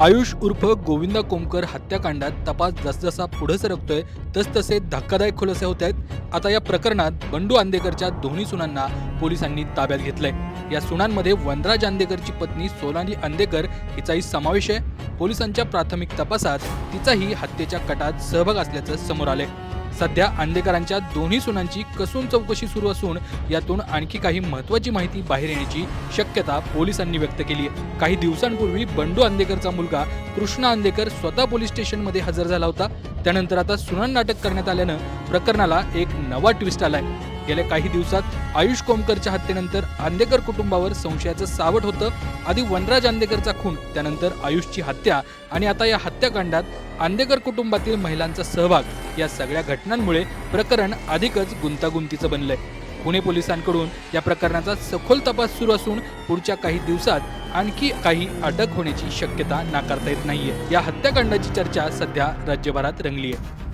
आयुष उर्फ गोविंदा कोमकर हत्याकांडात तपास जसजसा पुढे सरकतोय तसतसे धक्कादायक खुलासे होत आहेत. आता या प्रकरणात बंडू आंदेकरच्या दोन्ही सुनांना पोलिसांनी ताब्यात घेतलंय. या सुनांमध्ये वनराज आंदेकरची पत्नी सोनाली आंदेकर हिचाही समावेश आहे. पोलिसांच्या प्राथमिक तपासात तिचाही हत्येच्या कटात सहभाग असल्याचं समोर आलंय. सध्या आंदेकरांच्या दोन्ही सुनांची कसून चौकशी सुरू असून यातून आणखी काही महत्वाची माहिती बाहेर येण्याची शक्यता पोलिसांनी व्यक्त केली आहे. काही दिवसांपूर्वी बंडू आंदेकरचा मुलगा कृष्णा आंदेकर स्वतः पोलीस स्टेशनमध्ये हजर झाला होता. त्यानंतर आता सुनान नाटक करण्यात आल्यानं प्रकरणाला एक नवा ट्विस्ट आलाय. गेल्या काही दिवसात आयुष कोमकरच्या हत्येनंतर आंदेकर कुटुंबावर संशयाचं सावट होतं. आधी वनराज आंदेकरचा खून त्यानंतर आयुषची हत्या आणि आता या हत्याकांडात आंदेकर कुटुंबातील महिलांचा सहभाग. या सगळ्या घटनांमुळे प्रकरण अधिकच गुंतागुंतीचं बनलंय. पुणे पोलिसांकडून या प्रकरणाचा सखोल तपास सुरू असून पुढच्या काही दिवसात आणखी काही अटक होण्याची शक्यता नाकारता येत नाहीये. या हत्याकांडाची चर्चा सध्या राज्यभरात रंगली आहे